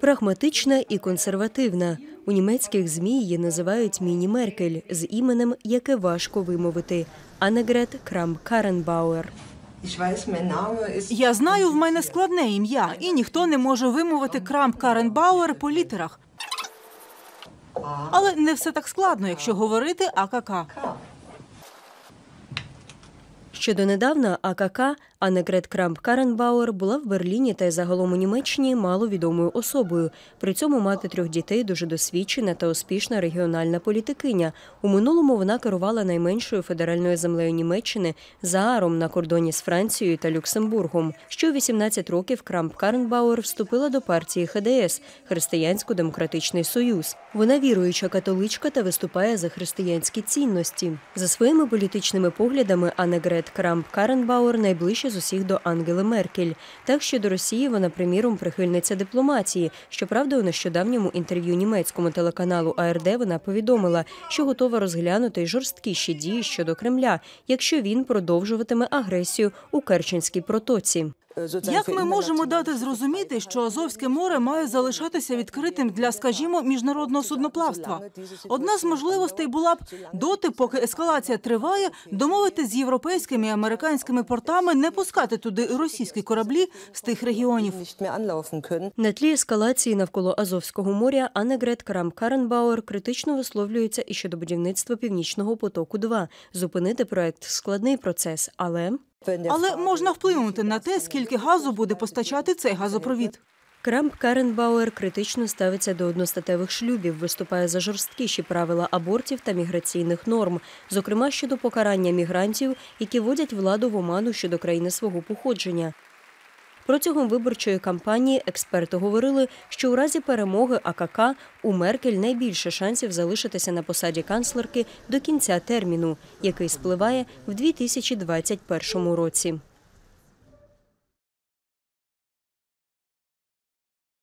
Прагматична і консервативна. У німецьких ЗМІ її називають Міні Меркель з іменем, яке важко вимовити Аннегрет Крам Каренбауер. Я знаю, в мене складне ім'я, і ніхто не може вимовити Крамп Каренбауер по літерах. Але не все так складно, якщо говорити АКК. Ще донедавна АКК Аннегрет Крамп Каренбауер була в Берліні та й загалом у Німеччині маловідомою особою. При цьому мати трьох дітей дуже досвідчена та успішна регіональна політикиня. У минулому вона керувала найменшою федеральною землею Німеччини Зааром на кордоні з Францією та Люксембургом. Що у 18 років Крамп Каренбауер вступила до партії ХДС Християнсько-демократичний союз. Вона віруюча католичка та виступає за християнські цінності. За своїми політичними поглядами Аннегрет Крамп Каренбауер найближче з усіх до Ангели Меркель. Так що до Росії вона, приміром, прихильниця дипломатії. Щоправда, у нещодавньому інтерв'ю німецькому телеканалу АРД вона повідомила, що готова розглянути й жорсткіші дії щодо Кремля, якщо він продовжуватиме агресію у Керченській протоці. Як ми можемо дати зрозуміти, що Азовське море має залишатися відкритим для, скажімо, міжнародного судноплавства? Одна з можливостей була б доти, поки ескалація триває, домовити з європейськими і американськими портами не пускати туди російські кораблі з тих регіонів. На тлі ескалації навколо Азовського моря Аннегрет Крам Каренбауер критично висловлюється і щодо будівництва північного потоку. 2 зупинити проект складний процес, але Але можна вплинути на те, скільки газу буде постачати цей газопровід. Крамп Каренбауер критично ставиться до одностатевих шлюбів, виступає за жорсткіші правила абортів та міграційних норм, зокрема щодо покарання мігрантів, які водять владу в оману щодо країни свого походження. Протягом виборчої кампанії експерти говорили, що у разі перемоги АКК у Меркель найбільше шансів залишитися на посаді канцлерки до кінця терміну, який спливає в 2021 році.